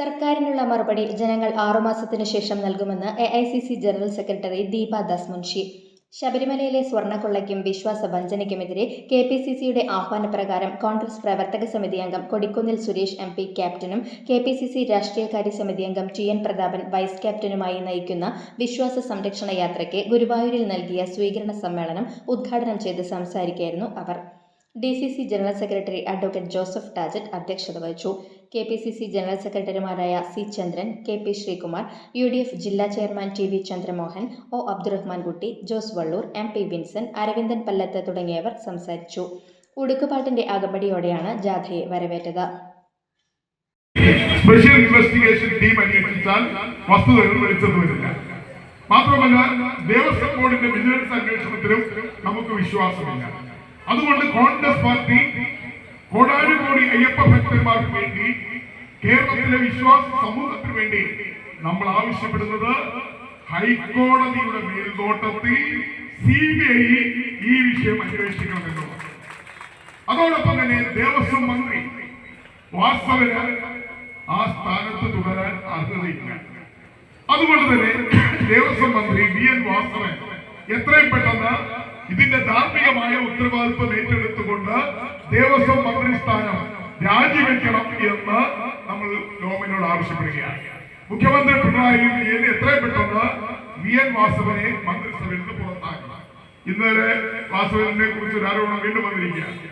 സർക്കാരിനുള്ള മറുപടി ജനങ്ങൾ ആറുമാസത്തിനു ശേഷം നൽകുമെന്ന് A I C C general secretary Deepa Das Munshi. ശബരിമലയിലെ സ്വർണക്കൊള്ളയ്ക്കും വിശ്വാസവഞ്ചനയ്ക്കുമെതിരെ കെ പി സി സിയുടെ ആഹ്വാനപ്രകാരം കോൺഗ്രസ് പ്രവർത്തക സമിതി അംഗം കൊടിക്കുന്നിൽ സുരേഷ് എം പി ക്യാപ്റ്റനും കെ പി സി സി രാഷ്ട്രീയകാര്യ സമിതി അംഗം ടി എൻ പ്രതാപൻ വൈസ് ക്യാപ്റ്റനുമായി നയിക്കുന്ന വിശ്വാസ സംരക്ഷണ യാത്രയ്ക്ക് ഗുരുവായൂരിൽ നൽകിയ സ്വീകരണ സമ്മേളനം ഉദ്ഘാടനം ചെയ്ത് സംസാരിക്കുകയായിരുന്നു അവർ. D C C general secretary advocate Joseph Tajet അധ്യക്ഷത വഹിച്ചു. K P C C general സെക്രട്ടറിമാരായ C Chandran K P Sreekumar U D F ജില്ലാ chairman T V Chandramohan O Abdurahman Kutty Jose Vallur M P Vincent Aravindan Pallath തുടങ്ങിയവർ സംസാരിച്ചു. ഉടുക്കുപാട്ടിന്റെ അകമ്പടിയോടെയാണ് ജാഥയെ വരവേറ്റത്. Special investigation team അന്വേഷിച്ചാൽ വസ്തുതകൾ വെളിച്ചത്ത് മാത്രമല്ല ദേവസ്വം ബോർഡിന്റെ വിജിലൻസ് അന്വേഷണത്തിലും നമുക്ക് വിശ്വാസമില്ല. അതുകൊണ്ട് കോൺഗ്രസ് പാർട്ടി കോടാനുകോടി അയ്യപ്പ ഭക്തന്മാർക്ക് വേണ്ടി കേരളത്തിലെ വിശ്വാസ സമൂഹത്തിന് വേണ്ടി നമ്മൾ ആവശ്യപ്പെടുന്നത് ഹൈക്കോടതിയുടെ മേൽനോട്ടത്തിൽ സി ബി ഐ ഈ വിഷയം അന്വേഷിക്കണമെന്നുള്ളത് അതോടൊപ്പം തന്നെ ദേവസ്വം മന്ത്രി വാസ്തവന് ആ സ്ഥാനത്ത് തുടരാൻ അർഹതയില്ല. അതുകൊണ്ട് തന്നെ ദേവസ്വം മന്ത്രി വി എൻ വാസ്തവൻ എത്രയും പെട്ടെന്ന് ഇതിന്റെ ധാർമ്മികമായ ഉത്തരവാദിത്വം ഏറ്റെടുത്തുകൊണ്ട് ദേവസ്വം മന്ത്രി സ്ഥാനം രാജിവെക്കണം എന്ന് നമ്മൾ ലോമിനോട് ആവശ്യപ്പെടുകയാണ്. മുഖ്യമന്ത്രി പിണറായി വിജയൻ എത്രയും പെട്ടെന്ന് വി എൻ വാസവനെ മന്ത്രിസഭയിൽ നിന്ന് പുറത്താക്കണം. ഇന്നലെ വാസവനെ കുറിച്ച് ഒരു ആരോപണം വീണ്ടും വന്നിരിക്കുകയാണ്.